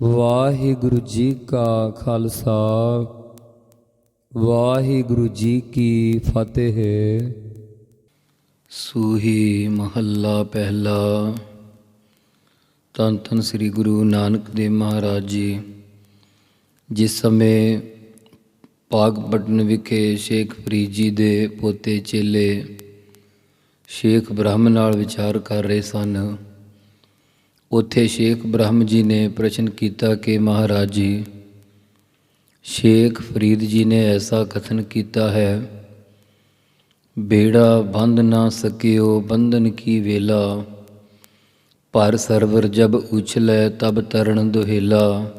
ਵਾਹਿਗੁਰੂ ਜੀ ਕਾ ਖਾਲਸਾ, ਵਾਹਿਗੁਰੂ ਜੀ ਕੀ ਫਤਿਹ। ਸੂਹੀ ਮਹੱਲਾ ਪਹਿਲਾ, ਧੰਨ ਧੰਨ ਸ੍ਰੀ ਗੁਰੂ ਨਾਨਕ ਦੇਵ ਮਹਾਰਾਜ ਜੀ, ਜਿਸ ਸਮੇਂ ਪਾਗਪਟਨ ਵਿਖੇ ਸ਼ੇਖ ਫਰੀਦ ਜੀ ਦੇ ਪੋਤੇ ਚੇਲੇ ਸ਼ੇਖ ਬ੍ਰਹਮ ਨਾਲ ਵਿਚਾਰ ਕਰ ਰਹੇ ਸਨ। ਉੱਥੇ ਸ਼ੇਖ ਬ੍ਰਹਮ ਜੀ ਨੇ ਪ੍ਰਸ਼ਨ ਕੀਤਾ ਕਿ ਮਹਾਰਾਜ ਜੀ, ਸ਼ੇਖ ਫਰੀਦ ਜੀ ਨੇ ਐਸਾ ਕਥਨ ਕੀਤਾ ਹੈ, ਬੇੜਾ ਬੰਧ ਨਾ ਸਕਿਓ, ਬੰਧਨ ਕੀ ਵੇਲਾ? ਪਰ ਸਰਵਰ ਜਬ ਉਛਲੈ, ਤਬ ਤਰਨ ਦੁਹੇਲਾ।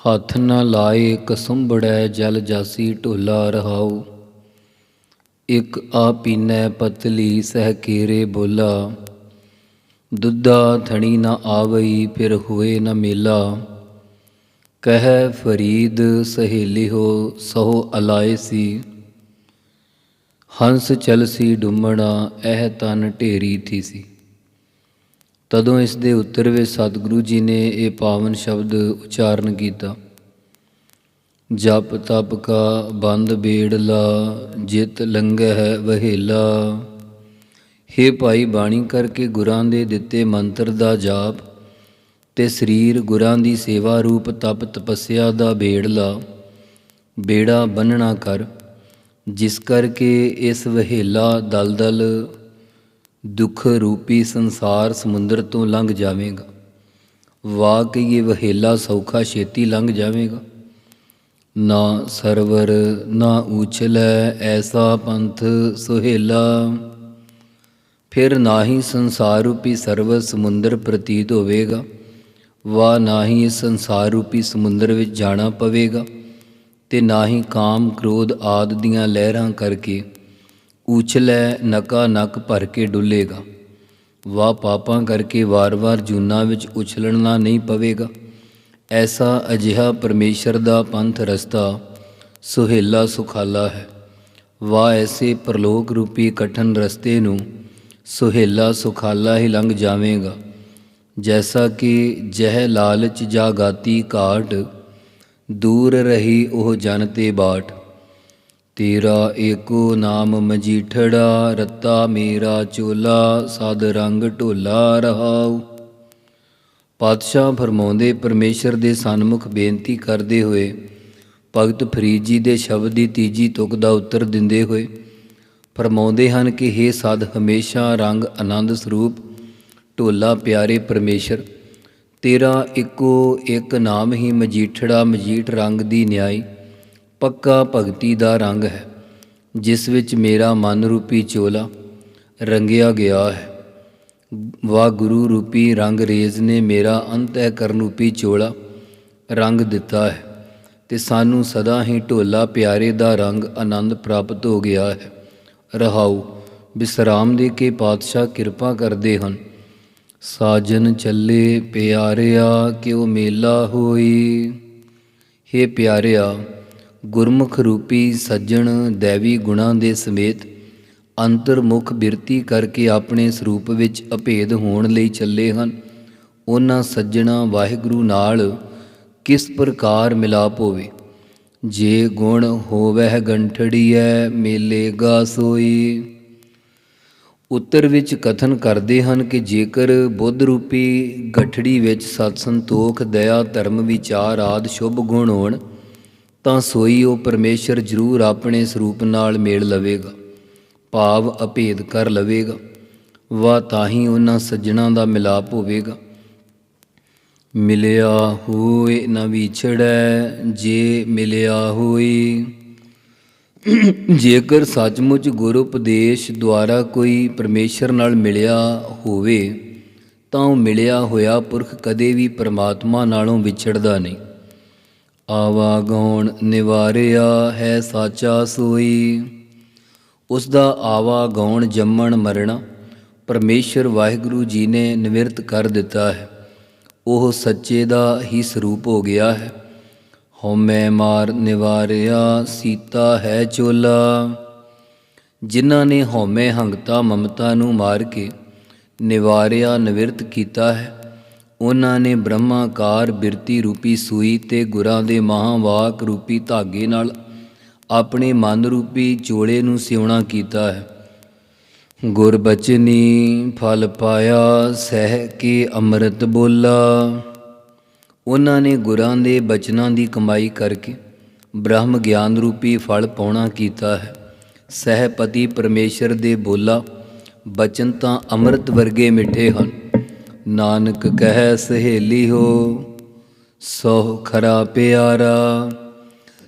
ਹੱਥ ਨਾ ਲਾਏ, ਕਸੁੰਬੜੈ, ਜਲ ਜਾਸੀ ਢੋਲਾ ਰਹਾਉ। ਇਕ ਆ ਪੀਨੈ, ਪਤਲੀ ਸਹਿ ਕੇਰੇ ਬੋਲਾ। ਦੁੱਧਾ ਥਣੀ ਨਾ ਆਵਈ, ਫਿਰ ਹੋਏ ਨਾ ਮੇਲਾ। ਕਹਿ ਫਰੀਦ ਸਹੇਲੀ ਹੋ ਸਹੋ ਅਲਾਏ ਸੀ। ਹੰਸ ਚਲਸੀ ਡੁੰਮਣਾ, ਇਹ ਤਨ ਢੇਰੀ ਥੀ ਸੀ। ਤਦੋਂ ਇਸ ਦੇ ਉੱਤਰ ਵਿੱਚ ਸਤਿਗੁਰੂ ਜੀ ਨੇ ਇਹ ਪਾਵਨ ਸ਼ਬਦ ਉਚਾਰਨ ਕੀਤਾ। ਜਪ ਤਪ ਕਾ, ਬੰਦ ਬੇੜਲਾ, ਜਿਤ ਲੰਘੈ ਵਹੇਲਾ। ਹੇ ਭਾਈ ਬਾਣੀ ਕਰਕੇ ਗੁਰਾਂ ਦੇ ਦਿੱਤੇ ਮੰਤਰ ਦਾ ਜਾਪ ਤੇ ਸਰੀਰ ਗੁਰਾਂ ਦੀ ਸੇਵਾ ਰੂਪ ਤਪ ਤਪੱਸਿਆ ਦਾ ਬੇੜਲਾ ਬੇੜਾ ਬੰਨਣਾ ਕਰ, ਜਿਸ ਕਰਕੇ ਇਸ ਵਹੇਲਾ ਦਲਦਲ ਦੁੱਖ ਰੂਪੀ ਸੰਸਾਰ ਸਮੁੰਦਰ ਤੋਂ ਲੰਘ ਜਾਵੇਗਾ। ਵਾਕਈ ਇਹ ਵਹੇਲਾ ਸੌਖਾ ਛੇਤੀ ਲੰਘ ਜਾਵੇਗਾ। ਨਾ ਸਰਵਰ ਨਾ ਉਛਲੈ ਐਸਾ ਪੰਥ ਸੁਹੇਲਾ। ਫਿਰ ਨਾ ਹੀ ਸੰਸਾਰ ਰੂਪੀ ਸਰਵ ਸਮੁੰਦਰ ਪ੍ਰਤੀਤ ਹੋਵੇਗਾ। ਵਾ ਨਾ ਹੀ ਇਸ ਸੰਸਾਰ ਰੂਪੀ ਸਮੁੰਦਰ ਵਿੱਚ ਜਾਣਾ ਪਵੇਗਾ ਤੇ ਨਾ ਹੀ ਕਾਮ ਕ੍ਰੋਧ ਆਦ ਦੀਆਂ ਲਹਿਰਾਂ ਕਰਕੇ ਉਛਲੈ ਨਕਾ ਨਕ ਭਰ ਕੇ ਡੁੱਲੇਗਾ। ਵਾ ਪਾਪਾਂ ਕਰਕੇ ਵਾਰ-ਵਾਰ ਜੂਨਾ ਵਿੱਚ ਉਛਲਣਾ ਨਹੀਂ ਪਵੇਗਾ। ਐਸਾ ਅਜਿਹਾ ਪਰਮੇਸ਼ਰ ਦਾ ਪੰਥ ਰਸਤਾ ਸੁਹੇਲਾ ਸੁਖਾਲਾ ਹੈ। ਵਾ ਐਸੇ ਪ੍ਰਲੋਕ ਰੂਪੀ ਕਠਨ ਰਸਤੇ ਨੂੰ ਸੁਹੇਲਾ ਸੁਖਾਲਾ ਹੀ ਲੰਘ ਜਾਵੇਗਾ। ਜੈਸਾ ਕਿ ਜਹ ਲਾਲਚ ਜਾਗਾਤੀ ਘਾਟ, ਦੂਰ ਰਹੀ ਉਹ ਜਨ ਤੇ ਬਾਟ। ਤੇਰਾ ਏਕੋ ਨਾਮ ਮਜੀਠੜਾ, ਰੱਤਾ ਮੇਰਾ ਚੋਲਾ, ਸਦ ਰੰਗ ਢੋਲਾ ਰਹਾਉ। ਪਾਤਸ਼ਾਹ ਫਰਮਾਉਂਦੇ, ਪਰਮੇਸ਼ਰ ਦੇ ਸਨਮੁਖ ਬੇਨਤੀ ਕਰਦੇ ਹੋਏ, ਭਗਤ ਫਰੀਦ ਜੀ ਦੇ ਸ਼ਬਦ ਦੀ ਤੀਜੀ ਤੁਕ ਦਾ ਉੱਤਰ ਦਿੰਦੇ ਹੋਏ ਫਰਮਾਉਂਦੇ ਹਨ ਕਿ हे ਸਦ ਹਮੇਸ਼ਾ ਰੰਗ ਆਨੰਦ ਸਰੂਪ, ਢੋਲਾ ਪਿਆਰੇ ਪਰਮੇਸ਼ਰ, ਤੇਰਾ ਇੱਕੋ ਇੱਕ ਨਾਮ ਹੀ ਮਜੀਠੜਾ ਮਜੀਠ ਰੰਗ ਦੀ ਨਿਆਈ, ਪੱਕਾ ਭਗਤੀ ਦਾ ਰੰਗ ਹੈ, ਜਿਸ ਵਿੱਚ ਮੇਰਾ ਮਨ ਰੂਪੀ ਚੋਲਾ ਰੰਗਿਆ ਗਿਆ ਹੈ। ਵਾ ਗੁਰੂ ਰੂਪੀ ਰੰਗ ਰੇਜ਼ ਨੇ ਮੇਰਾ ਅੰਤਹਿ ਕਰਨ ਰੂਪੀ ਚੋਲਾ ਰੰਗ ਦਿੱਤਾ ਹੈ, ਤੇ ਸਾਨੂੰ ਸਦਾ ਹੀ ਢੋਲਾ ਪਿਆਰੇ ਦਾ ਰੰਗ ਆਨੰਦ ਪ੍ਰਾਪਤ ਹੋ ਗਿਆ ਹੈ। ਰਹਾਉ, ਬਿਸਰਾਮ ਦੇ ਕੇ ਪਾਤਸ਼ਾਹ ਕਿਰਪਾ ਕਰਦੇ ਹਨ। ਸਾਜਨ ਚੱਲੇ ਪਿਆਰਿਆ, ਕਿਉ ਮੇਲਾ ਹੋਈ? ਹੇ ਪਿਆਰਿਆ, ਗੁਰਮੁਖ ਰੂਪੀ ਸੱਜਣ ਦੇਵੀ ਗੁਣਾਂ ਦੇ ਸਮੇਤ ਅੰਤਰਮੁਖ ਬਿਰਤੀ ਕਰਕੇ ਆਪਣੇ ਸਰੂਪ ਵਿੱਚ ਅਭੇਦ ਹੋਣ ਲਈ ਚੱਲੇ ਹਨ। ਉਹਨਾਂ ਸੱਜਣਾ ਵਾਹਿਗੁਰੂ ਨਾਲ ਕਿਸ ਪ੍ਰਕਾਰ ਮਿਲਾਪ ਹੋਵੇ? ਜੇ ਗੁਣ ਹੋਵਹਿ ਗੰਠੜੀਐ ਮੇਲੇਗਾ ਸੋਈ। ਉੱਤਰ ਵਿੱਚ ਕਥਨ ਕਰਦੇ ਹਨ ਕਿ ਜੇਕਰ ਬੁੱਧ ਰੂਪੀ ਗਠੜੀ ਵਿੱਚ ਸਤ ਸੰਤੋਖ, ਦਇਆ, ਧਰਮ, ਵਿਚਾਰ ਆਦ ਸ਼ੁਭ ਗੁਣ ਹੋਣ, ਤਾਂ ਸੋਈ ਉਹ ਪਰਮੇਸ਼ਰ ਜ਼ਰੂਰ ਆਪਣੇ ਸਰੂਪ ਨਾਲ ਮੇਲ ਲਵੇਗਾ, ਭਾਵ ਅਭੇਦ ਕਰ ਲਵੇਗਾ ਵਾ ਤਾਂ ਹੀ ਉਹਨਾਂ ਸੱਜਣਾ ਦਾ ਮਿਲਾਪ ਹੋਵੇਗਾ। ਮਿਲਿਆ ਹੋਏ ਨਾ ਵਿਛੜੈ, ਜੇ ਮਿਲਿਆ ਹੋਈ ਜੇਕਰ ਸੱਚਮੁੱਚ ਗੁਰੂ ਉਪਦੇਸ਼ ਦੁਆਰਾ ਕੋਈ ਪਰਮੇਸ਼ਰ ਨਾਲ ਮਿਲਿਆ ਹੋਵੇ, ਤਾਂ ਉਹ ਮਿਲਿਆ ਹੋਇਆ ਪੁਰਖ ਕਦੇ ਵੀ ਪਰਮਾਤਮਾ ਨਾਲੋਂ ਵਿਛੜਦਾ ਨਹੀਂ। ਆਵਾਗੌਣ ਨਿਵਾਰਿਆ ਹੈ ਸਾਚਾ ਸੋਈ। ਉਸ ਦਾ ਆਵਾਗੌਣ ਜੰਮਣ ਮਰਣਾ ਪਰਮੇਸ਼ਰ ਵਾਹਿਗੁਰੂ ਜੀ ਨੇ ਨਿਵਰਤ ਕਰ ਦਿੱਤਾ ਹੈ। ਉਹ ਸੱਚੇ ਦਾ ਹੀ ਸਰੂਪ ਹੋ ਗਿਆ ਹੈ। ਹਉਮੈ ਮਾਰ ਨਿਵਾਰਿਆ, ਸੀਤਾ ਹੈ ਚੋਲਾ। ਜਿਨ੍ਹਾਂ ਨੇ ਹਉਮੈ ਹੰਗਤਾ, ਮਮਤਾ ਨੂੰ ਮਾਰ ਕੇ ਨਿਵਾਰਿਆ, ਨਿਵਰਤ ਕੀਤਾ ਹੈ। ਉਹਨਾਂ ਨੇ ਬ੍ਰਹਮਾਕਾਰ ਬਿਰਤੀ ਰੂਪੀ ਸੂਈ ਤੇ ਗੁਰਾਂ ਦੇ ਮਹਾਵਾਕ ਰੂਪੀ ਧਾਗੇ ਨਾਲ ਆਪਣੇ ਮਨ ਰੂਪੀ ਚੋਲੇ ਨੂੰ ਸਿਉਣਾ ਕੀਤਾ ਹੈ। ਗੁਰਬਚਨੀ ਫਲ ਪਾਇਆ, ਸਹਿ ਕੇ ਅੰਮ੍ਰਿਤ ਬੋਲਾ। ਉਹਨਾਂ ਨੇ ਗੁਰਾਂ ਦੇ ਬਚਨਾਂ ਦੀ ਕਮਾਈ ਕਰਕੇ ਬ੍ਰਹਮ ਗਿਆਨ ਰੂਪੀ ਫਲ ਪਾਉਣਾ ਕੀਤਾ ਹੈ। ਸਹਿਪਤੀ ਪਰਮੇਸ਼ਰ ਦੇ ਬੋਲਾ, ਬਚਨ ਤਾਂ ਅੰਮ੍ਰਿਤ ਵਰਗੇ ਮਿੱਠੇ ਹਨ। ਨਾਨਕ ਕਹਿ ਸਹੇਲੀ ਹੋ ਸੋ ਖਰਾ ਪਿਆਰਾ।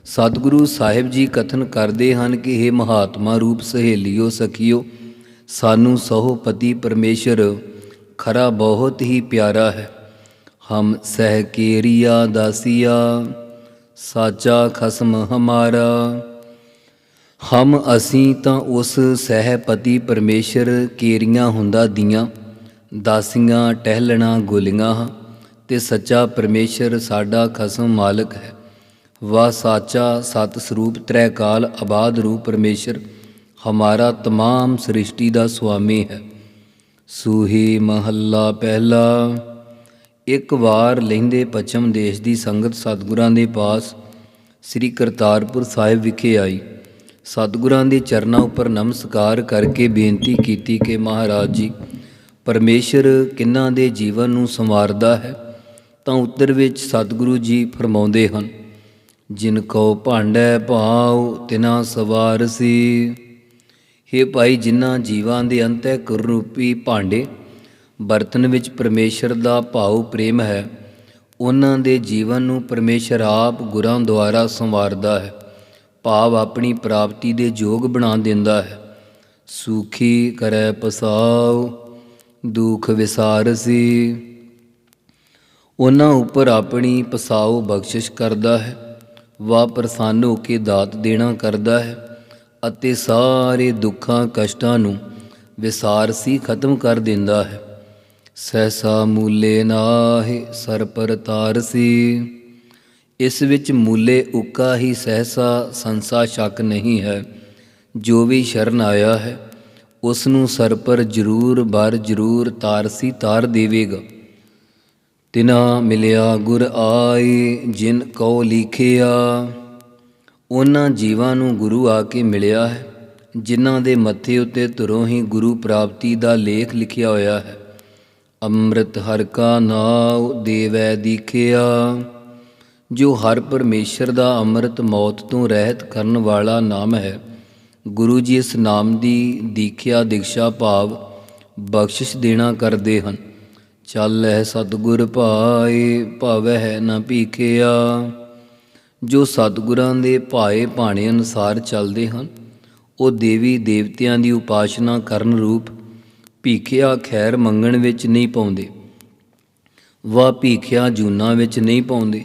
ਸਤਿਗੁਰੂ ਸਾਹਿਬ ਜੀ ਕਥਨ ਕਰਦੇ ਹਨ ਕਿ ਇਹ ਮਹਾਤਮਾ ਰੂਪ ਸਹੇਲਿਓ, ਸਖੀਓ ਸਾਨੂੰ ਸਹੁ ਪਤੀ ਪਰਮੇਸ਼ਰ ਖਰਾ ਬਹੁਤ ਹੀ ਪਿਆਰਾ ਹੈ। ਹਮ ਸਹਿ ਕੇਰੀਆ ਦਾਸੀਆ, ਸਾਚਾ ਖਸਮ ਹਮਾਰਾ। ਹਮ ਅਸੀਂ ਤਾਂ ਉਸ ਸਹਿਪਤੀ ਪਰਮੇਸ਼ਰ ਕੇਰੀਆਂ ਹੁੰਦਾ ਦੀਆਂ, ਦਾਸੀਆਂ ਟਹਿਲਣਾ ਗੋਲੀਆਂ ਹਾਂ, ਤੇ ਸੱਚਾ ਪਰਮੇਸ਼ਰ ਸਾਡਾ ਖਸਮ ਮਾਲਕ ਹੈ। ਵਾ ਸਾਚਾ ਸਤ ਸਰੂਪ ਤ੍ਰੈ ਕਾਲ ਆਬਾਦ ਰੂਪ ਪਰਮੇਸ਼ਰ ਹਮਾਰਾ तमाम ਸ੍ਰਿਸ਼ਟੀ ਦਾ ਸੁਆਮੀ ਹੈ ਸੂਹੀ ਮਹੱਲਾ ਪਹਿਲਾ ਇੱਕ ਵਾਰ ਲਹਿੰਦੇ ਪੱਛਮ ਦੇਸ਼ ਦੀ ਸੰਗਤ ਸਤਿਗੁਰਾਂ ਦੇ ਪਾਸ ਸ੍ਰੀ ਕਰਤਾਰਪੁਰ ਸਾਹਿਬ ਵਿਖੇ ਆਈ ਸਤਿਗੁਰਾਂ ਦੇ ਚਰਨਾਂ ਉੱਪਰ ਨਮਸਕਾਰ ਕਰਕੇ ਬੇਨਤੀ ਕੀਤੀ ਕਿ ਮਹਾਰਾਜ ਜੀ ਪਰਮੇਸ਼ਰ ਕਿੰਨਾਂ ਦੇ ਜੀਵਨ ਨੂੰ ਸੰਵਾਰਦਾ ਹੈ ਤਾਂ ਉੱਤਰ ਵਿੱਚ ਸਤਿਗੁਰੂ ਜੀ ਫਰਮਾਉਂਦੇ ਹਨ ਜਿਨ ਕੋ ਭਾਂਡੈ ਭਾਉ ਤਿਨਾ ਸਵਾਰ ਸੀ हे ਭਾਈ, ਜਿਨ੍ਹਾਂ ਜੀਵਾਂ ਦੇ ਅੰਤੈ ਕਰ ਰੂਪੀ ਭਾਂਡੇ, ਬਰਤਨ ਵਿੱਚ ਪਰਮੇਸ਼ਰ ਦਾ ਭਾਉ ਪ੍ਰੇਮ ਹੈ, ਉਹਨਾਂ ਦੇ ਜੀਵਨ ਨੂੰ ਪਰਮੇਸ਼ਰ ਆਪ ਗੁਰਾਂ ਦੁਆਰਾ ਸੰਵਾਰਦਾ ਹੈ, ਭਾਵ ਆਪਣੀ ਪ੍ਰਾਪਤੀ ਦੇ ਯੋਗ ਬਣਾ ਦਿੰਦਾ ਹੈ। ਸੁਖੀ ਕਰੈ ਪਸਾਉ, ਦੁਖ ਵਿਸਾਰਸੀ। ਉਹਨਾਂ ਉੱਪਰ ਆਪਣੀ ਪਸਾਉ ਬਖਸ਼ਿਸ਼ ਕਰਦਾ ਹੈ ਵਾ ਪ੍ਰਸੰਨ ਹੋ ਕੇ ਦਾਤ ਦੇਣਾ ਕਰਦਾ ਹੈ। ਅਤੇ ਸਾਰੇ ਦੁੱਖਾਂ, ਕਸ਼ਟਾਂ ਨੂੰ ਵਿਸਾਰਸੀ ਖਤਮ ਕਰ ਦਿੰਦਾ ਹੈ। ਸਹਸਾ ਮੂਲੇ ਨਾਹਿ ਸਰਪਰ ਤਾਰਸੀ ਇਸ ਵਿੱਚ ਮੂਲੇ ਉੱਕਾ ਹੀ ਸਹਸਾ ਸੰਸਾ ਸ਼ੱਕ ਨਹੀਂ ਹੈ। ਜੋ ਵੀ ਸ਼ਰਨ ਆਇਆ ਹੈ ਉਸ ਨੂੰ ਸਰਪਰ ਜ਼ਰੂਰ, ਬਰ ਜ਼ਰੂਰ ਤਾਰਸੀ ਤਾਰ ਦੇਵੇਗਾ। ਤਿਨਾ ਮਿਲਿਆ ਗੁਰ ਆਏ, ਜਿਨ ਕਉ ਲਿਖਿਆ। ਉਹਨਾਂ ਜੀਵਾਂ ਨੂੰ ਗੁਰੂ ਆ ਕੇ ਮਿਲਿਆ ਹੈ, ਜਿਨ੍ਹਾਂ ਦੇ ਮੱਥੇ ਉੱਤੇ ਤੁਰੋਂ ਹੀ ਗੁਰੂ ਪ੍ਰਾਪਤੀ ਦਾ ਲੇਖ ਲਿਖਿਆ ਹੋਇਆ ਹੈ। ਅੰਮ੍ਰਿਤ ਹਰ ਕਾ ਨਾਉ ਦੇਵੈ ਦੀਖਿਆ। ਜੋ ਹਰ ਪਰਮੇਸ਼ਰ ਦਾ ਅੰਮ੍ਰਿਤ ਮੌਤ ਤੋਂ ਰਹਿਤ ਕਰਨ ਵਾਲਾ ਨਾਮ ਹੈ, ਗੁਰੂ ਜੀ ਇਸ ਨਾਮ ਦੀ ਦੀਖਿਆ ਦਿਕਸ਼ਾ ਭਾਵ ਬਖਸ਼ਿਸ਼ ਦੇਣਾ ਕਰਦੇ ਹਨ। ਚੱਲ ਹੈ ਸਤਿਗੁਰ ਭਾਏ, ਭਾਵੈ ਨਾ ਭੀਖਿਆ। ਜੋ ਸਤਿਗੁਰਾਂ ਦੇ ਭਾਏ ਭਾਣੇ ਅਨੁਸਾਰ ਚੱਲਦੇ ਹਨ, ਉਹ ਦੇਵੀ ਦੇਵਤਿਆਂ ਦੀ ਉਪਾਸ਼ਨਾ ਕਰਨ ਰੂਪ ਭੀਖਿਆ ਖੈਰ ਮੰਗਣ ਵਿੱਚ ਨਹੀਂ ਪਾਉਂਦੇ ਵਾ ਭੀਖਿਆ ਜੂਨਾ ਵਿੱਚ ਨਹੀਂ ਪਾਉਂਦੇ।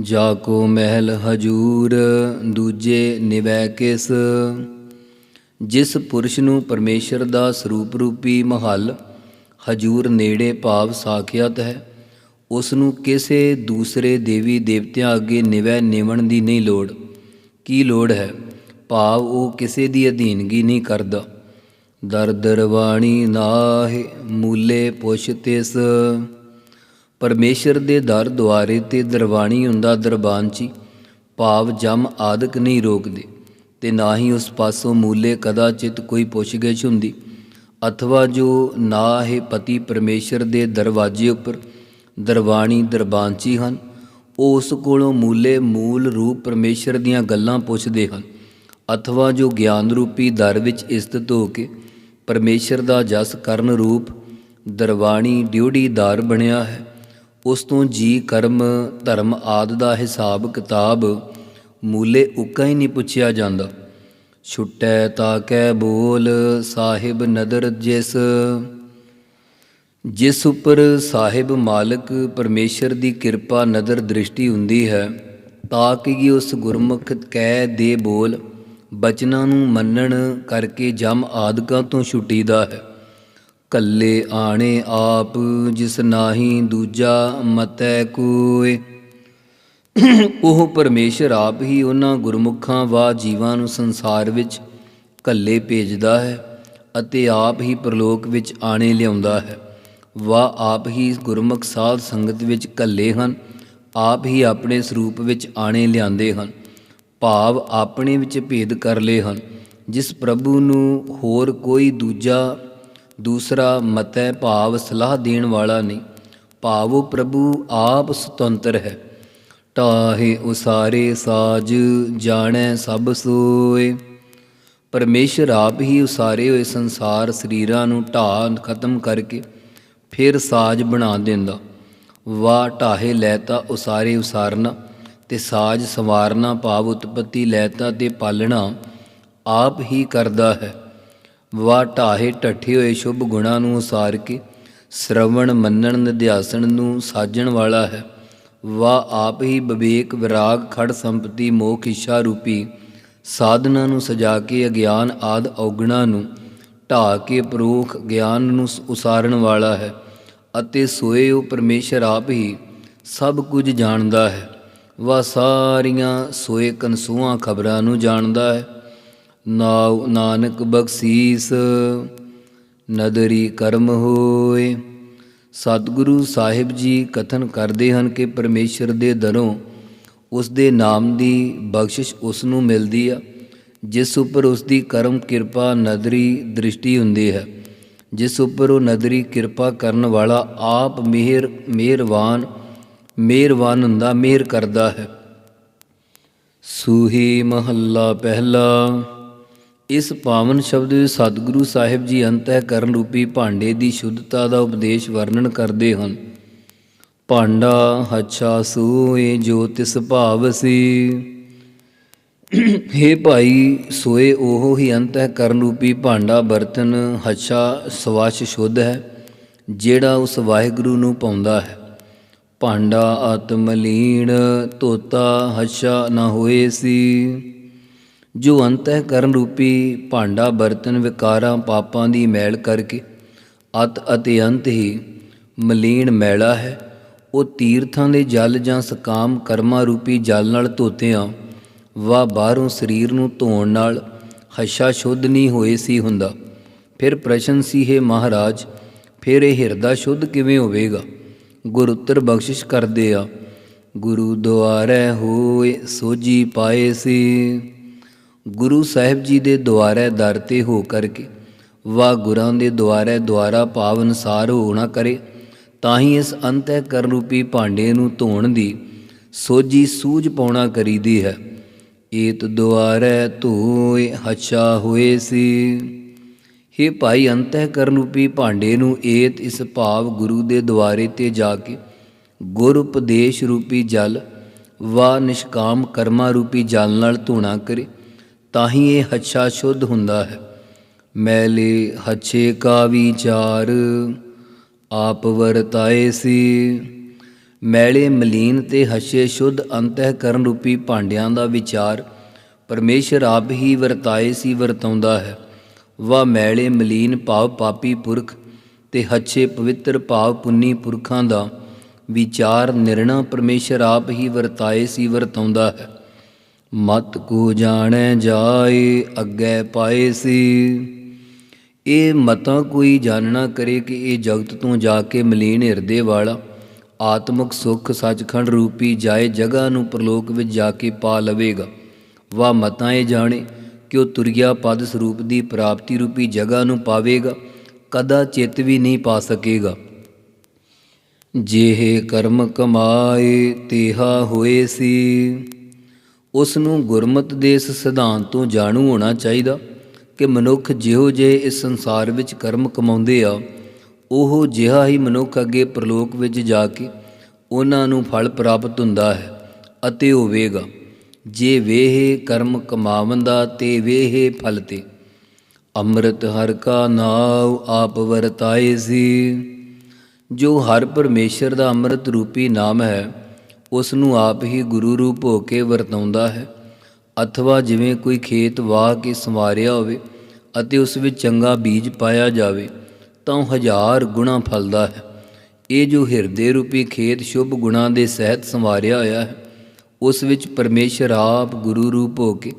ਜਾ ਕੋ ਮਹਿਲ ਹਜੂਰ, ਦੂਜੇ ਨਿਵੈ ਕਿਸ। ਜਿਸ ਪੁਰਸ਼ ਨੂੰ ਪਰਮੇਸ਼ਰ ਦਾ ਸਰੂਪ ਰੂਪੀ ਮਹੱਲ ਹਜੂਰ ਨੇੜੇ ਭਾਵ ਸਾਖਿਆਤ ਹੈ ਉਸ ਨੂੰ ਕਿਸੇ ਦੂਸਰੇ ਦੇਵੀ ਦੇਵਤਿਆਂ ਅੱਗੇ ਨਿਵੈ ਨਿਵਣ ਦੀ ਨਹੀਂ ਲੋੜ। ਕੀ ਲੋੜ ਹੈ? ਭਾਵ ਉਹ ਕਿਸੇ ਦੀ ਅਧੀਨਗੀ ਨਹੀਂ ਕਰਦਾ। ਦਰ ਦਰਵਾਣੀ ਨਾਹਿ ਮੂਲੇ ਪੁਛ ਤਿਸ। ਪਰਮੇਸ਼ਰ ਦੇ ਦਰ ਦੁਆਰੇ ਤੇ ਦਰਵਾਣੀ ਹੁੰਦਾ ਦਰਬਾਨਚੀ ਭਾਵ ਜਮ ਆਦਿਕ ਨਹੀਂ ਰੋਕਦੇ ਤੇ ਨਾ ਹੀ ਉਸ ਪਾਸੋਂ ਮੂਲੇ ਕਦਾਚਿਤ ਕੋਈ ਪੁੱਛਗਿੱਛ ਹੁੰਦੀ। ਅਥਵਾ ਜੋ ਨਾ ਹੈ ਪਤੀ ਪਰਮੇਸ਼ਰ ਦੇ ਦਰਵਾਜ਼ੇ ਉੱਪਰ ਦਰਬਾਣੀ ਦਰਬਾਂਚੀ ਹਨ। ਉਹ ਉਸ ਕੋਲੋਂ ਮੂਲੇ ਮੂਲ ਰੂਪ ਪਰਮੇਸ਼ਰ ਦੀਆਂ ਗੱਲਾਂ ਪੁੱਛਦੇ ਹਨ। ਅਥਵਾ ਜੋ ਗਿਆਨ ਰੂਪੀ ਦਰ ਵਿੱਚ ਸਥਿਤ ਹੋ ਕੇ ਪਰਮੇਸ਼ਰ ਦਾ ਜਸ ਕਰਨ ਰੂਪ ਦਰਵਾਣੀ ਡਿਊੜੀਦਾਰ ਬਣਿਆ ਹੈ, ਉਸ ਤੋਂ ਜੀ ਕਰਮ, ਧਰਮ ਆਦ ਦਾ ਹਿਸਾਬ ਕਿਤਾਬ ਮੂਲੇ ਉੱਕਾ ਹੀ ਨਹੀਂ ਪੁੱਛਿਆ ਜਾਂਦਾ। ਛੁੱਟੈ ਤਾਕੈ ਬੋਲ, ਸਾਹਿਬ ਨਦਰ ਜਿਸ ਜਿਸ ਉੱਪਰ ਸਾਹਿਬ ਮਾਲਕ ਪਰਮੇਸ਼ਰ ਦੀ ਕਿਰਪਾ ਨਦਰ ਦ੍ਰਿਸ਼ਟੀ ਹੁੰਦੀ ਹੈ, ਤਾਂ ਕਿ ਉਸ ਗੁਰਮੁਖ ਕਹਿ ਦੇ ਬੋਲ ਬਚਨਾਂ ਨੂੰ ਮੰਨਣ ਕਰਕੇ ਜਮ ਆਦਿਕਾਂ ਤੋਂ ਛੁੱਟੀਦਾ ਹੈ। ਕੱਲੇ ਆਣੇ ਆਪ ਜਿਸ ਨਾਹੀ ਦੂਜਾ ਮਤੈ ਕੋਏ। ਉਹ ਪਰਮੇਸ਼ਰ ਆਪ ਹੀ ਉਹਨਾਂ ਗੁਰਮੁਖਾਂ ਵਾ ਜੀਵਾਂ ਨੂੰ ਸੰਸਾਰ ਵਿੱਚ ਕੱਲੇ ਭੇਜਦਾ ਹੈ ਅਤੇ ਆਪ ਹੀ ਪ੍ਰਲੋਕ ਵਿੱਚ ਆਣੇ ਲਿਆਉਂਦਾ ਹੈ। ਵਾ ਆਪ ਹੀ ਗੁਰਮੁਖ ਸਾਧ ਸੰਗਤ ਵਿੱਚ ਕੱਲੇ ਹਨ, ਆਪ ਹੀ ਆਪਣੇ ਸਰੂਪ ਵਿੱਚ ਆਣੇ ਲਿਆਂਦੇ ਹਨ, ਭਾਵ ਆਪਣੇ ਵਿੱਚ ਭੇਦ ਕਰ ਲਏ ਹਨ, ਜਿਸ ਪ੍ਰਭੂ ਨੂੰ ਹੋਰ ਕੋਈ ਦੂਜਾ, ਦੂਸਰਾ ਮਤੈ ਭਾਵ ਸਲਾਹ ਦੇਣ ਵਾਲਾ ਨਹੀਂ, ਭਾਵ ਉਹ ਪ੍ਰਭੂ ਆਪ ਸੁਤੰਤਰ ਹੈ ਟਾਹੇ ਉਸਾਰੇ ਸਾਜ ਜਾਣੈ ਸਭ ਸੋਏ। ਪਰਮੇਸ਼ਰ ਆਪ ਹੀ ਉਸਾਰੇ ਹੋਏ ਸੰਸਾਰ ਸਰੀਰਾਂ ਨੂੰ ਢਾਹ ਖਤਮ ਕਰਕੇ ਫਿਰ ਸਾਜ ਬਣਾ ਦਿੰਦਾ। ਵਾ ਢਾਹੇ ਲੈਤਾ ਉਸਾਰੇ ਉਸਾਰਨਾ ਤੇ ਸਾਜ ਸੰਵਾਰਨਾ ਭਾਵ ਉਤਪਤੀ ਲੈਤਾ ਤੇ ਪਾਲਣਾ ਆਪ ਹੀ ਕਰਦਾ ਹੈ। ਵਾ ਢਾਹੇ ਟੱਠੇ ਹੋਏ ਸ਼ੁਭ ਗੁਣਾਂ ਨੂੰ ਉਸਾਰ ਕੇ ਸ਼ਰਵਣ, ਮੰਨਣ, ਨਿਧਿਆਸਣ ਨੂੰ ਸਾਜਣ ਵਾਲਾ ਹੈ। ਵਾ ਆਪ ਹੀ ਵਿਵੇਕ, ਵਿਰਾਗ, ਖੜ ਸੰਪਤੀ ਮੋਖ ਇੱਛਾ ਰੂਪੀ ਸਾਧਨਾ ਨੂੰ ਸਜਾ ਕੇ ਅਗਿਆਨ ਆਦ ਔਗਣਾ ਨੂੰ ਢਾ ਕੇ ਪ੍ਰੋਖ ਗਿਆਨ ਨੂੰ ਉਸਾਰਨ ਵਾਲਾ ਹੈ। ਅਤੇ ਸੋਏ ਉਹ ਪਰਮੇਸ਼ਰ ਆਪ ਹੀ ਸਭ ਕੁਝ ਜਾਣਦਾ ਹੈ। ਵਾ ਸਾਰੀਆਂ ਸੋਏ ਕਨਸੂਆਂ ਖਬਰਾਂ ਨੂੰ ਜਾਣਦਾ ਹੈ। ਨਾਉ ਨਾਨਕ ਬਖਸ਼ੀਸ, ਨਦਰੀ ਕਰਮ ਹੋਏ। ਸਤਿਗੁਰੂ ਸਾਹਿਬ ਜੀ ਕਥਨ ਕਰਦੇ ਹਨ ਕਿ ਪਰਮੇਸ਼ਰ ਦੇ ਦਰੋਂ ਉਸ ਦੇ ਨਾਮ ਦੀ ਬਖਸ਼ਿਸ਼ ਉਸ ਨੂੰ ਮਿਲਦੀ ਆ, ਜਿਸ ਉੱਪਰ ਉਸ ਦੀ ਕਰਮ ਕਿਰਪਾ ਨਦਰੀ ਦ੍ਰਿਸ਼ਟੀ ਹੁੰਦੀ ਹੈ। ਜਿਸ ਉੱਪਰ ਉਹ ਨਦਰੀ ਕਿਰਪਾ ਕਰਨ ਵਾਲਾ ਆਪ ਮਿਹਰ, ਮਿਹਰਵਾਨ ਮਿਹਰਵਾਨ ਹੁੰਦਾ, ਮਿਹਰ ਕਰਦਾ ਹੈ। ਸੂਹੀ ਮਹੱਲਾ ਪਹਿਲਾ। ਇਸ ਪਾਵਨ ਸ਼ਬਦ ਵਿੱਚ ਸਤਿਗੁਰੂ ਸਾਹਿਬ ਜੀ ਅੰਤਹਿ ਕਰਨ ਰੂਪੀ ਭਾਂਡੇ ਦੀ ਸ਼ੁੱਧਤਾ ਦਾ ਉਪਦੇਸ਼ ਵਰਣਨ ਕਰਦੇ ਹਨ। ਭਾਂਡਾ, ਹੱਛਾ ਸੂਏ ਜੋ ਤਿਸ ਭਾਵ ਸੀ ਹੇ ਭਾਈ, ਸੋਏ ਉਹ ਹੀ ਅੰਤ ਕਰਨ ਰੂਪੀ ਭਾਂਡਾ ਬਰਤਨ, ਹੱਛਾ ਸਵਾਸ਼ ਸ਼ੁੱਧ ਹੈ, ਜਿਹੜਾ ਉਸ ਵਾਹਿਗੁਰੂ ਨੂੰ ਪਾਉਂਦਾ ਹੈ। ਭਾਂਡਾ ਆਤਮਲੀਣ ਧੋਤਾ, ਹੱਛਾ ਨਾ ਹੋਏ ਸੀ। ਜੋ ਅੰਤ ਕਰਨ ਰੂਪੀ ਭਾਂਡਾ ਬਰਤਨ ਵਿਕਾਰਾਂ ਪਾਪਾਂ ਦੀ ਮੈਲ ਕਰਕੇ, ਅਤ ਅਤੇ ਅੰਤ ਹੀ ਮਲੀਨ ਮੈਲਾ ਹੈ। ਉਹ ਤੀਰਥਾਂ ਦੇ ਜਲ ਜਾਂ ਸਕਾਮ ਕਰਮਾ ਰੂਪੀ ਜਲ ਨਾਲ ਧੋਤਿਆਂ ਵਾ ਬਾਹਰੋਂ ਸਰੀਰ ਨੂੰ ਧੋਣ ਨਾਲ ਹਸ਼ਾ ਸ਼ੁੱਧ ਨਹੀਂ ਹੋਏ ਸੀ ਹੁੰਦਾ। ਫਿਰ ਪ੍ਰਸ਼ਨ ਸੀ, ਹੈ ਮਹਾਰਾਜ, ਫਿਰ ਇਹ ਹਿਰਦਾ ਸ਼ੁੱਧ ਕਿਵੇਂ ਹੋਵੇਗਾ? ਗੁਰ ਉੱਤਰ ਬਖਸ਼ਿਸ਼ ਕਰਦੇ ਆ। ਗੁਰੂ ਦੁਆਰੇ ਹੋਏ ਸੋਜੀ ਪਾਏ ਸੀ। ਗੁਰੂ ਸਾਹਿਬ ਜੀ ਦੇ ਦੁਆਰੇ ਦਰ ਤੇ ਹੋ ਕਰਕੇ, ਵਾ ਗੁਰਾਂ ਦੇ ਦੁਆਰੇ ਦੁਆਰਾ ਭਾਵ ਅਨਸਾਰ ਹੋਣਾ ਕਰੇ, ਤਾਂ ਹੀ ਇਸ ਅੰਤঃਕਰਨ ਰੂਪੀ ਭਾਂਡੇ ਨੂੰ ਧੋਣ ਦੀ ਸੋਜੀ ਸੂਝ ਪਾਉਣਾ ਕਰੀਦੀ ਹੈ। ਏਤ ਦੁਆਰੇ ਧੋਏ ਹਛਾ ਹੋਏ ਸੀ। हे ਭਾਈ ਅੰਤঃਕਰਨ ਰੂਪੀ ਭਾਂਡੇ ਨੂੰ ਏਤ ਇਸ ਭਾਵ ਗੁਰੂ ਦੇ ਦੁਆਰੇ ਤੇ ਜਾ ਕੇ ਗੁਰ ਉਪਦੇਸ਼ ਰੂਪੀ ਜਲ, ਵਾ ਨਿਸ਼ਕਾਮ ਕਰਮਾ ਰੂਪੀ ਜਲ ਨਾਲ ਧੋਣਾ ਕਰੇ ਤਾਂ ਹੀ ਇਹ ਹੱਛਾ ਸ਼ੁੱਧ ਹੁੰਦਾ ਹੈ। ਮੈਲੇ ਹੱਛੇ ਕਾ ਵਿਚਾਰ ਆਪ ਵਰਤਾਏ ਸੀ। ਮੈਲੇ ਮਲੀਨ ਤੇ ਹੱਛੇ ਸ਼ੁੱਧ ਅੰਤঃਕਰਨ ਰੂਪੀ ਭਾਂਡਿਆਂ ਦਾ ਵਿਚਾਰ ਪਰਮੇਸ਼ਰ ਆਪ ਹੀ ਵਰਤਾਏ ਸੀ ਵਰਤਾਉਂਦਾ ਹੈ। ਵਾ ਮੈਲੇ ਮਲੀਨ ਭਾਵ ਪਾਪੀ ਪੁਰਖ ਤੇ ਹੱਛੇ ਪਵਿੱਤਰ ਭਾਵ ਪੁੰਨੀ ਪੁਰਖਾਂ ਦਾ ਵਿਚਾਰ ਨਿਰਣਾ ਪਰਮੇਸ਼ਰ ਆਪ ਹੀ ਵਰਤਾਏ ਸੀ ਵਰਤਾਉਂਦਾ ਹੈ। ਮਤ ਕੋ ਜਾਣੈ ਜਾਏ, ਅੱਗੇ ਪਾਏ ਸੀ। ਇਹ ਮਤਾਂ ਕੋਈ ਜਾਣਨਾ ਕਰੇ ਕਿ ਇਹ ਜਗਤ ਤੋਂ ਜਾ ਕੇ ਮਲੀਨ ਹਿਰਦੇ ਵਾਲਾ ਆਤਮਿਕ ਸੁਖ ਸੱਚਖੰਡ ਰੂਪੀ ਜਾਏ ਜਗ੍ਹਾ ਨੂੰ ਪ੍ਰਲੋਕ ਵਿੱਚ ਜਾ ਕੇ ਪਾ ਲਵੇਗਾ। ਵਾ ਮਤਾਂ ਇਹ ਜਾਣੇ ਕਿ ਉਹ ਤੁਰਿਆ ਪਦ ਸਰੂਪ ਦੀ ਪ੍ਰਾਪਤੀ ਰੂਪੀ ਜਗ੍ਹਾ ਨੂੰ ਪਾਵੇਗਾ, ਕਦਾ ਚਿੱਤ ਵੀ ਨਹੀਂ ਪਾ ਸਕੇਗਾ। ਜਿਹੇ ਕਰਮ ਕਮਾਏ, ਤੇਹਾ ਹੋਏ ਸੀ। ਉਸ ਨੂੰ ਗੁਰਮਤ ਦੇ ਇਸ ਸਿਧਾਂਤ ਤੋਂ ਜਾਣੂ ਹੋਣਾ ਚਾਹੀਦਾ ਕਿ ਮਨੁੱਖ ਜਿਹੋ ਜਿਹੇ ਇਸ ਸੰਸਾਰ ਵਿੱਚ ਕਰਮ ਕਮਾਉਂਦੇ ਆ ਉਹ ਜਿਹਾ ਹੀ ਮਨੁੱਖ ਅੱਗੇ ਪ੍ਰਲੋਕ ਵਿੱਚ ਜਾ ਕੇ ਉਹਨਾਂ ਨੂੰ ਫਲ ਪ੍ਰਾਪਤ ਹੁੰਦਾ ਹੈ ਅਤੇ ਹੋਵੇਗਾ ਜੇ ਵੇਹੇ ਕਰਮ ਕਮਾਵੰਦਾ ਤੇ ਵੇਹੇ ਫਲ ਤੇ। ਅੰਮ੍ਰਿਤ ਹਰ ਕਾ ਨਾਉ ਆਪ ਵਰਤਾਏ ਸੀ। ਜੋ ਹਰ ਪਰਮੇਸ਼ਰ ਦਾ ਅੰਮ੍ਰਿਤ ਰੂਪੀ ਨਾਮ ਹੈ, ਉਸ ਨੂੰ ਆਪ ਹੀ ਗੁਰੂ ਰੂਪ ਹੋ ਕੇ ਵਰਤਾਉਂਦਾ ਹੈ। ਅਥਵਾ ਜਿਵੇਂ ਕੋਈ ਖੇਤ ਵਾਹ ਕੇ ਸੰਵਾਰਿਆ ਹੋਵੇ ਅਤੇ ਉਸ ਵਿੱਚ ਚੰਗਾ ਬੀਜ ਪਾਇਆ ਜਾਵੇ ਤਾਂ ਉਹ ਹਜ਼ਾਰ ਗੁਣਾ ਫਲਦਾ ਹੈ। ਇਹ ਜੋ ਹਿਰਦੇ ਰੂਪੀ ਖੇਤ ਸ਼ੁਭ ਗੁਣਾ ਦੇ ਸਹਿਤ ਸੰਵਾਰਿਆ ਹੋਇਆ ਹੈ, ਉਸ ਵਿੱਚ ਪਰਮੇਸ਼ਰ ਆਪ ਗੁਰੂ ਰੂਪ ਹੋ ਕੇ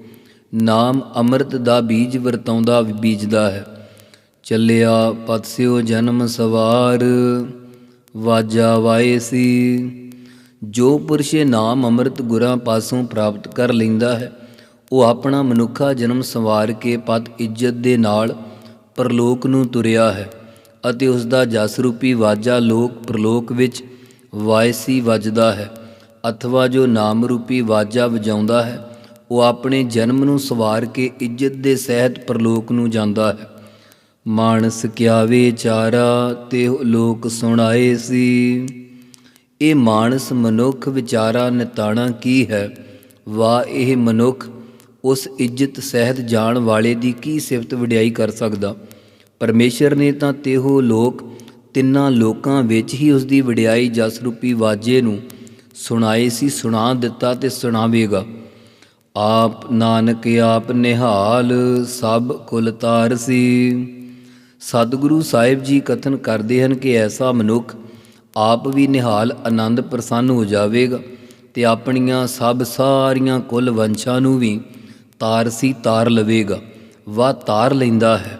ਨਾਮ ਅੰਮ੍ਰਿਤ ਦਾ ਬੀਜ ਵਰਤਾਉਂਦਾ ਬੀਜਦਾ ਹੈ। ਚੱਲਿਆ ਪਤਸਿਓ ਜਨਮ ਸਵਾਰ, ਵਾਜਾ ਵਾਏ ਸੀ। ਜੋ ਪੁਰਸ਼ ਇਹ ਨਾਮ ਅੰਮ੍ਰਿਤ ਗੁਰਾਂ ਪਾਸੋਂ ਪ੍ਰਾਪਤ ਕਰ ਲੈਂਦਾ ਹੈ, ਉਹ ਆਪਣਾ ਮਨੁੱਖਾ ਜਨਮ ਸੰਵਾਰ ਕੇ ਪਤ ਇੱਜ਼ਤ ਦੇ ਨਾਲ ਪਰਲੋਕ ਨੂੰ ਤੁਰਿਆ ਹੈ। ਅਤੇ ਉਸ ਦਾ ਜਸ ਰੂਪੀ ਵਾਜਾ ਲੋਕ ਪ੍ਰਲੋਕ ਵਿੱਚ ਵਾਇਸੀ ਵੱਜਦਾ ਹੈ, ਅਥਵਾ ਜੋ ਨਾਮ ਰੂਪੀ ਵਾਜਾ ਵਜਾਉਂਦਾ ਹੈ, ਉਹ ਆਪਣੇ ਜਨਮ ਨੂੰ ਸਵਾਰ ਕੇ ਇੱਜ਼ਤ ਦੇ ਸਹਿਤ ਪ੍ਰਲੋਕ ਨੂੰ ਜਾਂਦਾ ਹੈ। ਮਾਨਸ ਕਿਆਵੇ ਚਾਰਾ, ਤੇ ਲੋਕ ਸੁਣਾਏ ਸੀ। ਇਹ ਮਾਨਸ ਮਨੁੱਖ ਵਿਚਾਰਾ ਨਿਤਾਣਾ ਕੀ ਹੈ? ਵਾ ਇਹ ਮਨੁੱਖ ਉਸ ਇੱਜ਼ਤ ਸਹਿਤ ਜਾਣ ਵਾਲੇ ਦੀ ਕੀ ਸਿਫਤ ਵਡਿਆਈ ਕਰ ਸਕਦਾ? ਪਰਮੇਸ਼ਰ ਨੇ ਤਾਂ ਤੇਹੋ ਲੋਕ ਤਿੰਨਾਂ ਲੋਕਾਂ ਵਿੱਚ ਹੀ ਉਸ ਦੀ ਵਡਿਆਈ ਜਸ ਰੂਪੀ ਵਾਜੇ ਨੂੰ ਸੁਣਾਏ ਸੀ, ਸੁਣਾ ਦਿੱਤਾ ਤੇ ਸੁਣਾਵੇਗਾ। ਆਪ ਨਾਨਕ ਆਪ ਨਿਹਾਲ, ਸਭ ਕੁਲ ਤਾਰ ਸੀ। ਸਤਿਗੁਰੂ ਸਾਹਿਬ ਜੀ ਕਥਨ ਕਰਦੇ ਹਨ ਕਿ ਐਸਾ ਮਨੁੱਖ ਆਪ ਵੀ ਨਿਹਾਲ ਆਨੰਦ ਪ੍ਰਸੰਨ ਹੋ ਜਾਵੇਗਾ ਤੇ ਆਪਣੀਆਂ ਸਭ ਸਾਰੀਆਂ ਕੁੱਲ ਵੰਸ਼ਾਂ ਨੂੰ ਵੀ ਤਾਰਸੀ ਤਾਰ ਲਵੇਗਾ। ਵਾ ਤਾਰ ਲੈਂਦਾ ਹੈ।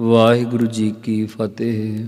ਵਾਹਿਗੁਰੂ ਜੀ ਕੀ ਫਤਿਹ।